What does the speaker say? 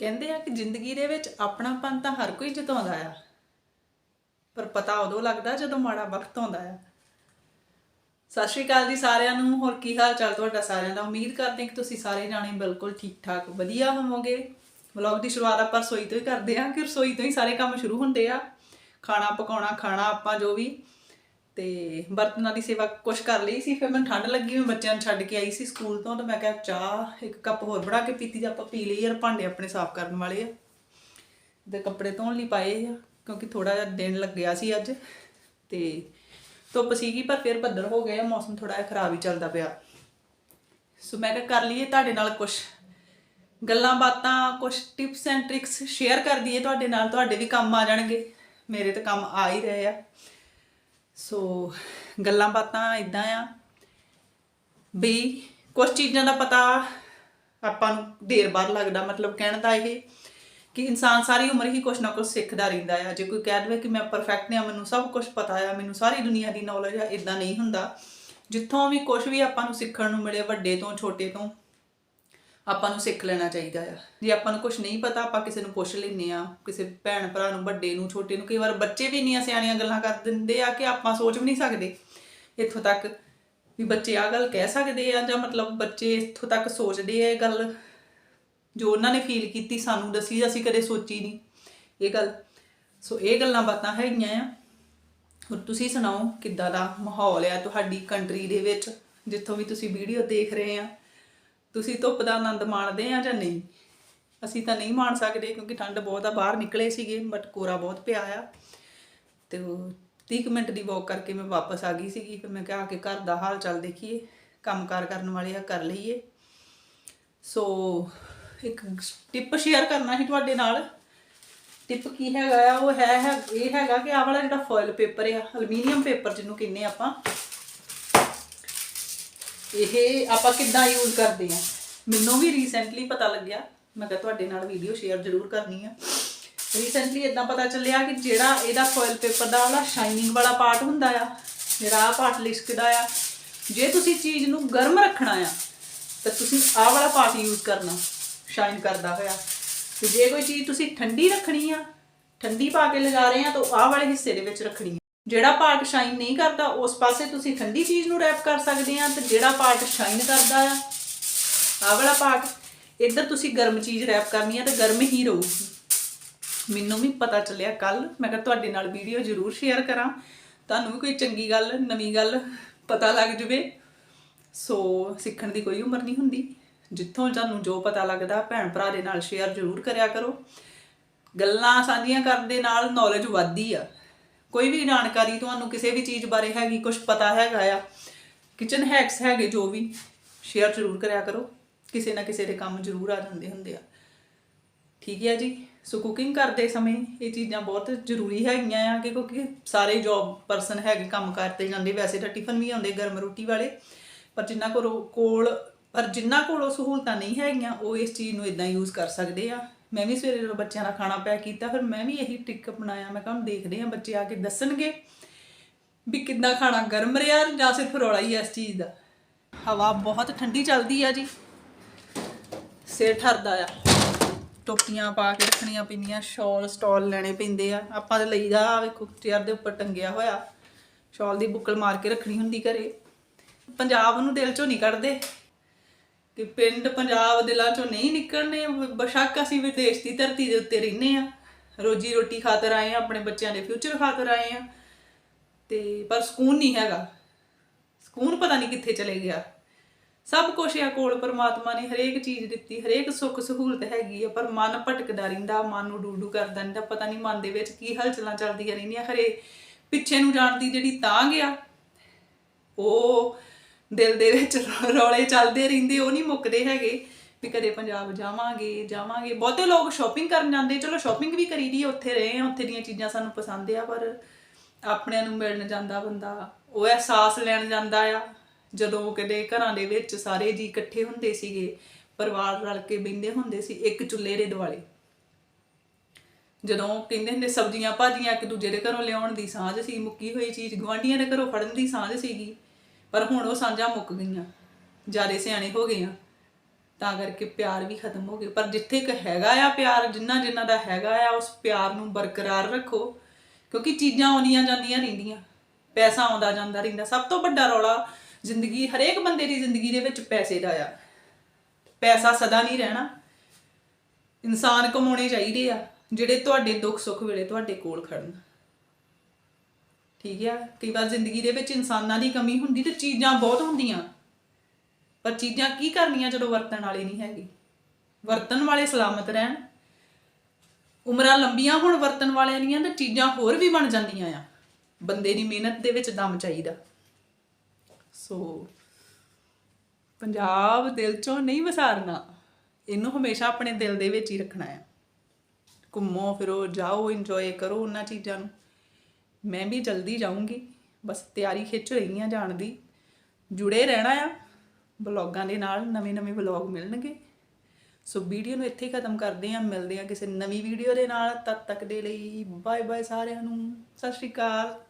ਕਹਿੰਦੇ ਆ ਕਿ ਜ਼ਿੰਦਗੀ ਦੇ ਵਿੱਚ ਆਪਣਾਪਨ ਤਾਂ ਹਰ ਕੋਈ ਜਤਾਉਂਦਾ ਆ। ਪਰ ਪਤਾ ਉਦੋਂ ਲੱਗਦਾ ਜਦੋਂ ਮਾੜਾ ਵਕਤ ਆਉਂਦਾ ਆ। ਸਤਿ ਸ਼੍ਰੀ ਅਕਾਲ ਜੀ ਸਾਰਿਆਂ ਨੂੰ, ਹੋਰ ਕੀ ਹਾਲ ਚਾਲ ਤੁਹਾਡਾ ਸਾਰਿਆਂ ਦਾ? ਉਮੀਦ ਕਰਦੇ ਕਿ ਤੁਸੀਂ ਸਾਰੇ ਜਾਣੇ ਬਿਲਕੁਲ ਠੀਕ ਠਾਕ ਵਧੀਆ ਹੋਵੋਗੇ। ਵਲੌਗ ਦੀ ਸ਼ੁਰੂਆਤ ਆਪਾਂ ਰਸੋਈ ਤੋਂ ਹੀ ਕਰਦੇ ਹਾਂ, ਕਿ ਰਸੋਈ ਤੋਂ ਹੀ ਸਾਰੇ ਕੰਮ ਸ਼ੁਰੂ ਹੁੰਦੇ ਆ। ਖਾਣਾ ਪਕਾਉਣਾ, ਖਾਣਾ ਆਪਾਂ ਜੋ ਵੀ ਤੇ ਬਰਤਨਾਂ ਦੀ ਸੇਵਾ ਕੁਛ ਕਰ ਲਈ ਸੀ, ਫਿਰ ਮੈਨੂੰ ਠੰਡ ਲੱਗੀ, ਮੈਂ ਬੱਚਿਆਂ ਨੂੰ ਛੱਡ ਕੇ ਆਈ ਸੀ ਸਕੂਲ ਤੋਂ ਤਾਂ ਮੈਂ ਕਿਹਾ ਚਾਹ ਇੱਕ ਕੱਪ ਹੋਰ ਬਣਾ ਕੇ ਪੀਤੀ, ਜੇ ਆਪਾਂ ਪੀ ਲਈ ਯਾਰ ਭਾਂਡੇ ਆਪਣੇ ਸਾਫ਼ ਕਰਨ ਵਾਲੇ ਆ ਤੇ ਕੱਪੜੇ ਧੋਣ ਲਈ ਪਾਏ ਆ, ਕਿਉਂਕਿ ਥੋੜਾ ਜਿਹਾ ਦਿਨ ਲੱਗਿਆ ਸੀ ਅੱਜ ਤੇ ਧੁੱਪ ਸੀਗੀ, ਪਰ ਫਿਰ ਬੱਦਲ ਹੋ ਗਏ ਆ, ਮੌਸਮ ਥੋੜਾ ਜਿਹਾ ਖਰਾਬ ਹੀ ਚੱਲਦਾ ਪਿਆ। ਸੋ ਮੈਂ ਕਿਹਾ ਕਰ ਲਈਏ ਤੁਹਾਡੇ ਨਾਲ ਕੁਝ ਗੱਲਾਂ ਬਾਤਾਂ ਕੁਝ ਟਿਪਸ ਐਂਡ ਟ੍ਰਿਕਸ ਸ਼ੇਅਰ ਕਰ ਦਈਏ ਤੁਹਾਡੇ ਨਾਲ, ਤੁਹਾਡੇ ਵੀ ਕੰਮ ਆ ਜਾਣਗੇ। ਮੇਰੇ ਤਾਂ ਕੰਮ ਆ ਹੀ ਰਹੇ ਆ। ਸੋ ਗੱਲਾਂ ਬਾਤਾਂ ਇਦਾਂ ਆ ਵੀ ਕੁਝ ਚੀਜ਼ਾਂ ਦਾ ਪਤਾ ਆਪਾਂ ਨੂੰ ਦੇਰ ਬਾਅਦ ਲੱਗਦਾ, ਮਤਲਬ ਕਹਿਣ ਦਾ ਇਹ ਕਿ ਇਨਸਾਨ ਸਾਰੀ ਉਮਰ ਹੀ ਕੁਝ ਨਾ ਕੁਝ ਸਿੱਖਦਾ ਰਹਿੰਦਾ ਆ। ਜੇ ਕੋਈ ਕਹਿ ਦੇਵੇ ਕਿ ਮੈਂ ਪਰਫੈਕਟ ਹਾਂ, ਮੈਨੂੰ ਸਭ ਕੁਝ ਪਤਾ ਆ, ਮੈਨੂੰ ਸਾਰੀ ਦੁਨੀਆ ਦੀ ਨੌਲੇਜ ਆ ਇਦਾਂ ਨਹੀਂ ਹੁੰਦਾ। ਜਿੱਥੋਂ ਵੀ ਕੁਝ ਵੀ ਆਪਾਂ ਨੂੰ ਸਿੱਖਣ ਨੂੰ ਮਿਲੇ ਵੱਡੇ ਤੋਂ, ਛੋਟੇ ਤੋਂ ਆਪਾਂ ਨੂੰ ਸਿੱਖ ਲੈਣਾ ਚਾਹੀਦਾ ਆ। ਜੇ ਆਪਾਂ ਨੂੰ ਕੁਝ ਨਹੀਂ ਪਤਾ, ਆਪਾਂ ਕਿਸੇ ਨੂੰ ਪੁੱਛ ਲੈਂਦੇ ਆ ਕਿਸੇ ਭੈਣ ਭਰਾ ਨੂੰ, ਵੱਡੇ ਨੂੰ, ਛੋਟੇ ਨੂੰ। ਕਈ ਵਾਰ ਬੱਚੇ ਵੀ ਇੰਨੀਆਂ ਸਿਆਣੀਆਂ ਗੱਲਾਂ ਕਰ ਦਿੰਦੇ ਆ ਕਿ ਆਪਾਂ ਸੋਚ ਵੀ ਨਹੀਂ ਸਕਦੇ। ਇੱਥੋਂ ਤੱਕ ਵੀ ਬੱਚੇ ਆ ਗੱਲ ਕਹਿ ਸਕਦੇ ਆ ਜਾਂ ਮਤਲਬ ਬੱਚੇ ਇੱਥੋਂ ਤੱਕ ਸੋਚਦੇ ਆ ਇਹ ਗੱਲ। ਜੋ ਉਹਨਾਂ ਨੇ ਫੀਲ ਕੀਤੀ, ਸਾਨੂੰ ਦੱਸੀ, ਅਸੀਂ ਕਦੇ ਸੋਚੀ ਨਹੀਂ। ਇਹ ਗੱਲ, ਸੋ ਇਹ ਗੱਲਾਂ ਬਾਤਾਂ ਹੈਗੀਆਂ ਆ। ਹੁਣ ਤੁਸੀਂ ਸੁਣਾਓ, ਕਿੱਦਾਂ ਦਾ ਮਾਹੌਲ ਆ ਤੁਹਾਡੀ ਕੰਟਰੀ ਦੇ ਵਿੱਚ, ਜਿੱਥੋਂ ਵੀ ਤੁਸੀਂ ਵੀਡੀਓ ਦੇਖ ਰਹੇ ਆ? ਤੁਸੀਂ ਧੁੱਪ ਦਾ ਆਨੰਦ ਮਾਣਦੇ ਆ ਜਾਂ ਨਹੀਂ? ਅਸੀਂ ਤਾਂ ਨਹੀਂ ਮਾਣ ਸਕਦੇ ਕਿਉਂਕਿ ਠੰਡ ਬਹੁਤ ਆ, ਬਾਹਰ ਨਿਕਲੇ ਸੀਗੇ ਬਟ ਕੋਰਾ ਬਹੁਤ ਪਿਆ ਆ। ਤੇ ਉਹ 30 ਕੁ ਮਿੰਟ ਦੀ ਵਾਕ ਕਰਕੇ ਮੈਂ ਵਾਪਸ ਆ ਗਈ ਸੀਗੀ। ਫਿਰ ਮੈਂ ਕਿਹਾ ਕਿ ਘਰ ਦਾ ਹਾਲ ਚਾਲ ਦੇਖੀਏ ਕੰਮਕਾਰ ਕਰਨ ਵਾਲੇ ਆ, ਕਰ ਲਈਏ। ਸੋ ਇੱਕ ਟਿਪ ਸ਼ੇਅਰ ਕਰਨਾ ਸੀ ਤੁਹਾਡੇ ਨਾਲ। ਟਿਪ ਕੀ ਹੈਗਾ ਆ? ਉਹ ਹੈ ਹੈ, ਇਹ ਹੈਗਾ ਕਿ ਆਹ ਵਾਲਾ ਜਿਹੜਾ ਫੋਇਲ ਪੇਪਰ ਆ ਅਲਮੀਨੀਅਮ ਪੇਪਰ ਜਿਹਨੂੰ ਕਹਿੰਦੇ ਆਪਾਂ ਇਹ ਆਪਾਂ ਕਿੱਦਾਂ ਯੂਜ਼ ਕਰਦੇ ਆ? ਮੈਨੂੰ ਵੀ ਰੀਸੈਂਟਲੀ ਪਤਾ ਲੱਗਿਆ। ਮੈਂ ਕਿਹਾ ਤੁਹਾਡੇ ਨਾਲ ਵੀਡੀਓ ਸ਼ੇਅਰ ਜ਼ਰੂਰ ਕਰਨੀ ਆ। ਰੀਸੈਂਟਲੀ ਇਦਾਂ ਪਤਾ ਚੱਲਿਆ ਕਿ ਜਿਹੜਾ ਇਹਦਾ ਫੋਇਲ ਪੇਪਰ ਦਾ ਉਹਦਾ ਸ਼ਾਈਨਿੰਗ ਵਾਲਾ ਪਾਰਟ ਹੁੰਦਾ ਆ, ਜਿਹੜਾ ਆ ਪਾਰਟ ਲਿਸ਼ਕਦਾ ਆ, ਜੇ ਤੁਸੀਂ ਚੀਜ਼ ਨੂੰ ਗਰਮ ਰੱਖਣਾ ਆ, ਤਾਂ ਤੁਸੀਂ ਆਹ ਵਾਲਾ ਪਾਰਟ ਯੂਜ਼ ਕਰਨਾ ਸ਼ਾਈਨ ਕਰਦਾ ਹੋਇਆ। ਤੇ ਜੇ ਕੋਈ ਚੀਜ਼ ਤੁਸੀਂ ਠੰਡੀ ਰੱਖਣੀ ਆ, ਠੰਡੀ ਪਾ ਕੇ ਲਗਾ ਰਹੇ ਆ, ਤਾਂ ਆਹ ਵਾਲੇ ਹਿੱਸੇ ਦੇ ਵਿੱਚ ਰੱਖਣੀ ਆ। ਜਿਹੜਾ ਪਾਰਟ ਸ਼ਾਈਨ ਨਹੀਂ ਕਰਦਾ, ਉਸ ਪਾਸੇ ਤੁਸੀਂ ਠੰਡੀ ਚੀਜ਼ ਨੂੰ ਰੈਪ ਕਰ ਸਕਦੇ ਆ ਤੇ ਜਿਹੜਾ ਪਾਰਟ ਸ਼ਾਈਨ ਕਰਦਾ ਆ, ਆਹ ਵਾਲਾ ਪਾਰਟ ਇੱਧਰ ਤੁਸੀਂ ਗਰਮ ਚੀਜ਼ ਰੈਪ ਕਰਨੀ ਆ ਤੇ ਗਰਮ ਹੀ ਰਹੂਗੀ। ਮੈਨੂੰ ਵੀ ਪਤਾ ਚੱਲਿਆ ਕੱਲ, ਮੈਂ ਕਿਹਾ ਤੁਹਾਡੇ ਨਾਲ ਵੀਡੀਓ ਜ਼ਰੂਰ ਸ਼ੇਅਰ ਕਰਾਂ। ਤੁਹਾਨੂੰ ਵੀ ਕੋਈ ਚੰਗੀ ਗੱਲ, ਨਵੀਂ ਗੱਲ ਪਤਾ ਲੱਗ ਜਵੇ। ਸੋ ਸਿੱਖਣ ਦੀ ਕੋਈ ਉਮਰ ਨਹੀਂ ਹੁੰਦੀ। ਜਿੱਥੋਂ ਤੁਹਾਨੂੰ ਜੋ ਪਤਾ ਲੱਗਦਾ, ਭੈਣ ਭਰਾ ਦੇ ਨਾਲ ਸ਼ੇਅਰ ਜ਼ਰੂਰ ਕਰਿਆ ਕਰੋ। ਗੱਲਾਂ ਸਾਂਝੀਆਂ ਕਰਨ ਦੇ ਨਾਲ ਨੌਲੇਜ ਵੱਧਦੀ ਆ। ਕੋਈ ਵੀ ਜਾਣਕਾਰੀ ਤੁਹਾਨੂੰ ਕਿਸੇ ਵੀ ਚੀਜ਼ ਬਾਰੇ ਹੈਗੀ ਕੁਝ ਪਤਾ ਹੈਗਾ ਆ ਕਿਚਨ ਹੈਕਸ ਹੈਗੇ ਜੋ ਵੀ ਸ਼ੇਅਰ ਜ਼ਰੂਰ ਕਰਿਆ ਕਰੋ। ਕਿਸੇ ਨਾ ਕਿਸੇ ਦੇ ਕੰਮ ਜ਼ਰੂਰ ਆ ਜਾਂਦੇ ਹੁੰਦੇ ਆ। ਠੀਕ ਹੈ ਜੀ? ਸੋ ਕੁਕਿੰਗ ਕਰਦੇ ਸਮੇਂ ਇਹ ਚੀਜ਼ਾਂ ਬਹੁਤ ਜ਼ਰੂਰੀ ਹੈਗੀਆਂ ਆ, ਕਿ ਕਿਉਂਕਿ ਸਾਰੇ ਜੌਬ ਪਰਸਨ ਹੈਗੇ, ਕੰਮ ਕਰਦੇ ਜਾਂਦੇ, ਵੈਸੇ ਤਾਂ ਟਿਫਨ ਵੀ ਆਉਂਦੇ ਗਰਮ ਰੋਟੀ ਵਾਲੇ, ਪਰ ਜਿੰਨਾ ਕੋਲ ਕੋਲ, ਪਰ ਜਿੰਨਾ ਕੋਲ ਉਹ ਸਹੂਲਤਾਂ ਨਹੀਂ ਹੈਗੀਆਂ, ਉਹ ਇਸ ਚੀਜ਼ ਨੂੰ ਇਦਾਂ ਯੂਜ਼ ਕਰ ਸਕਦੇ ਆ। ਮੈਂ ਵੀ ਸਵੇਰੇ ਜਦੋਂ ਬੱਚਿਆਂ ਦਾ ਖਾਣਾ ਪੈਕ ਕੀਤਾ, ਫਿਰ ਮੈਂ ਵੀ ਇਹੀ ਟ੍ਰਿਕ ਅਪਣਾਇਆ। ਮੈਂ ਕਿਹਾ ਹੁਣ ਦੇਖਦੇ ਆ ਬੱਚੇ ਆ ਕੇ ਦੱਸਣਗੇ ਵੀ ਕਿੰਨਾ ਖਾਣਾ ਗਰਮ ਰਿਹਾ ਜਾਂ ਸਿਰਫ ਰੌਲਾ ਹੀ ਆ ਇਸ ਚੀਜ਼ ਦਾ। ਹਵਾ ਬਹੁਤ ਠੰਡੀ ਚੱਲਦੀ ਆ ਜੀ। ਸਿਰ ਠਰਦਾ ਆ। ਟੋਪੀਆਂ ਪਾ ਕੇ ਰੱਖਣੀਆਂ ਪੈਂਦੀਆਂ, ਸ਼ਾਲ, ਸਟਾਲ ਲੈਣੇ ਪੈਂਦੇ ਆ। ਆਪਾਂ ਤੇ ਲਈਦਾ ਆ ਵੇਖੋ, ਚੇਅਰ ਦੇ ਉੱਪਰ ਟੰਗਿਆ ਹੋਇਆ। ਸ਼ਾਲ ਦੀ ਬੁੱਕਲ ਮਾਰ ਕੇ ਰੱਖਣੀ ਹੁੰਦੀ ਘਰੇ। ਪੰਜਾਬ ਨੂੰ ਦਿਲ ਚੋਂ ਨਹੀਂ ਕੱਢਦੇ। ਕਿ ਪਿੰਡ ਪੰਜਾਬ ਦਿਲਾਂ ਚੋਂ ਨਹੀਂ ਨਿਕਲਣੇ, ਬਸ਼ੱਕ ਅਸੀਂ ਵਿਦੇਸ਼ ਦੀ ਧਰਤੀ ਦੇ ਉੱਤੇ ਰਹਿੰਦੇ ਆ ਰੋਜੀ ਰੋਟੀ ਖਾਤਰ ਆਏ ਆ ਆਪਣੇ ਬੱਚਿਆਂ ਦੇ ਫਿਊਚਰ ਖਾਤਰ ਆਏ ਆ ਤੇ ਪਰ ਸਕੂਨ ਨਹੀਂ ਹੈਗਾ। ਸਕੂਨ ਪਤਾ ਨਹੀਂ ਕਿੱਥੇ ਚਲੇ ਗਿਆ। ਸਭ ਕੁਝ ਆ ਕੋਲ ਪਰਮਾਤਮਾ ਨੇ ਹਰੇਕ ਚੀਜ਼ ਦਿੱਤੀ, ਹਰੇਕ ਸੁੱਖ ਸਹੂਲਤ ਹੈਗੀ ਆ, ਪਰ ਮਨ ਭਟਕਦਾ ਰਹਿੰਦਾ, ਮਨ ਨੂੰ ਡੂਡੂ ਕਰਦਾ ਰਹਿੰਦਾ, ਪਤਾ ਨਹੀਂ ਮਨ ਦੇ ਵਿੱਚ ਕੀ ਹਲਚਲਾਂ ਚੱਲਦੀਆਂ ਰਹਿੰਦੀਆਂ। ਹਰੇ ਪਿੱਛੇ ਨੂੰ ਜਾਣ ਦੀ ਜਿਹੜੀ ਤਾਂਘ ਆ, ਉਹ ਦਿਲ ਦੇ ਵਿੱਚ ਰੌਲੇ ਚੱਲਦੇ ਰਹਿੰਦੇ, ਉਹ ਨਹੀਂ ਮੁੱਕਦੇ ਹੈਗੇ ਵੀ ਕਦੇ ਪੰਜਾਬ ਜਾਵਾਂਗੇ ਜਾਵਾਂਗੇ। ਬਹੁਤੇ ਲੋਕ ਸ਼ਾਪਿੰਗ ਕਰਨ ਜਾਂਦੇ, ਚਲੋ ਸ਼ਾਪਿੰਗ ਵੀ ਕਰੀਦੀ ਆ, ਉੱਥੇ ਰਹੇ ਆ, ਉੱਥੇ ਦੀਆਂ ਚੀਜ਼ਾਂ ਸਾਨੂੰ ਪਸੰਦ ਆ, ਪਰ ਆਪਣਿਆਂ ਨੂੰ ਮਿਲਣ ਜਾਂਦਾ ਬੰਦਾ, ਉਹ ਅਹਿਸਾਸ ਲੈਣ ਜਾਂਦਾ ਆ। ਜਦੋਂ ਕਦੇ ਘਰਾਂ ਦੇ ਵਿੱਚ ਸਾਰੇ ਜੀ ਇਕੱਠੇ ਹੁੰਦੇ ਸੀਗੇ, ਪਰਿਵਾਰ ਰਲ ਕੇ ਬੈਠੇ ਹੁੰਦੇ ਸੀ, ਇੱਕ ਚੁੱਲ੍ਹੇ ਦੇ ਦੁਆਲੇ। ਜਦੋਂ ਕਹਿੰਦੇ ਹੁੰਦੇ, ਸਬਜ਼ੀਆਂ ਭਾਜੀਆਂ ਇੱਕ ਦੂਜੇ ਦੇ ਘਰੋਂ ਲਿਆਉਣ ਦੀ ਸਾਂਝ ਸੀ, ਮੁੱਕੀ ਹੋਈ ਚੀਜ਼ ਗਵਾਂਢੀਆਂ ਦੇ ਘਰੋਂ ਫੜਨ ਦੀ ਸਾਂਝ ਸੀਗੀ। ਪਰ ਹੁਣ ਉਹ ਸਾਂਝਾਂ ਮੁੱਕ ਗਈਆਂ, ਜਿਆਦੇ ਸਿਆਣੇ ਹੋ ਗਏ ਆ। ਤਾਂ ਕਰਕੇ ਪਿਆਰ ਵੀ ਖਤਮ ਹੋ ਗਿਆ। ਪਰ ਜਿੱਥੇ ਇੱਕ ਹੈਗਾ ਆ ਪਿਆਰ, ਜਿੰਨਾ ਜਿੰਨਾ ਦਾ ਹੈਗਾ ਆ, ਉਸ ਪਿਆਰ ਨੂੰ ਬਰਕਰਾਰ ਰੱਖੋ। ਕਿਉਂਕਿ ਚੀਜ਼ਾਂ ਆਉਂਦੀਆਂ ਜਾਂਦੀਆਂ ਰਹਿੰਦੀਆਂ, ਪੈਸਾ ਆਉਂਦਾ ਜਾਂਦਾ ਰਹਿੰਦਾ। ਸਭ ਤੋਂ ਵੱਡਾ ਰੌਲਾ ਜ਼ਿੰਦਗੀ, ਹਰੇਕ ਬੰਦੇ ਦੀ ਜ਼ਿੰਦਗੀ ਦੇ ਵਿੱਚ ਪੈਸੇ ਦਾ ਆ। ਪੈਸਾ ਸਦਾ ਨਹੀਂ ਰਹਿਣਾ। ਇਨਸਾਨ ਕਮਾਉਣੇ ਚਾਹੀਦੇ ਆ, ਜਿਹੜੇ ਤੁਹਾਡੇ ਦੁੱਖ ਸੁੱਖ ਵੇਲੇ ਤੁਹਾਡੇ ਕੋਲ ਖੜਨ। ਠੀਕ ਆ? ਕਈ ਵਾਰ ਜ਼ਿੰਦਗੀ ਦੇ ਵਿੱਚ ਇਨਸਾਨਾਂ ਦੀ ਕਮੀ ਹੁੰਦੀ ਤੇ ਚੀਜ਼ਾਂ ਬਹੁਤ ਹੁੰਦੀਆਂ। ਪਰ ਚੀਜ਼ਾਂ ਕੀ ਕਰਨੀਆਂ ਜਦੋਂ ਵਰਤਣ ਵਾਲੀ ਨਹੀਂ ਹੈਗੀ? ਵਰਤਣ ਵਾਲੇ ਸਲਾਮਤ ਰਹਿਣ। ਉਮਰਾਂ ਲੰਬੀਆਂ ਹੋਣ ਵਰਤਣ ਵਾਲਿਆਂ ਦੀਆਂ ਤਾਂ ਚੀਜ਼ਾਂ ਹੋਰ ਵੀ ਬਣ ਜਾਂਦੀਆਂ ਆ। ਬੰਦੇ ਦੀ ਮਿਹਨਤ ਦੇ ਵਿੱਚ ਦਮ ਚਾਹੀਦਾ। ਸੋ, ਪੰਜਾਬ ਦਿਲ ਚੋਂ ਨਹੀਂ ਵਿਸਾਰਨਾ। ਇਹਨੂੰ ਹਮੇਸ਼ਾ ਆਪਣੇ ਦਿਲ ਦੇ ਵਿੱਚ ਹੀ ਰੱਖਣਾ ਆ। ਘੁੰਮੋ ਫਿਰੋ, ਜਾਓ, ਇੰਜੋਏ ਕਰੋ ਉਹਨਾਂ ਚੀਜ਼ਾਂ ਨੂੰ। ਮੈਂ ਵੀ ਜਲਦੀ ਜਾਊਂਗੀ। ਬਸ ਤਿਆਰੀ ਖਿੱਚ ਰਹੀ ਆ ਜਾਣ ਦੀ। ਜੁੜੇ ਰਹਿਣਾ ਆ। ਬਲੌਗਾਂ ਦੇ ਨਾਲ ਨਵੇਂ ਨਵੇਂ ਵਲੌਗ ਮਿਲਣਗੇ। ਸੋ ਵੀਡੀਓ ਨੂੰ ਇੱਥੇ ਹੀ ਖਤਮ ਕਰਦੇ ਆ। ਮਿਲਦੇ ਆ ਕਿਸੇ ਨਵੀਂ ਵੀਡੀਓ ਦੇ ਨਾਲ। ਤਦ ਤੱਕ ਦੇ ਲਈ ਬਾਏ ਬਾਏ ਸਾਰਿਆਂ ਨੂੰ। ਸਤਿ ਸ਼੍ਰੀ ਅਕਾਲ।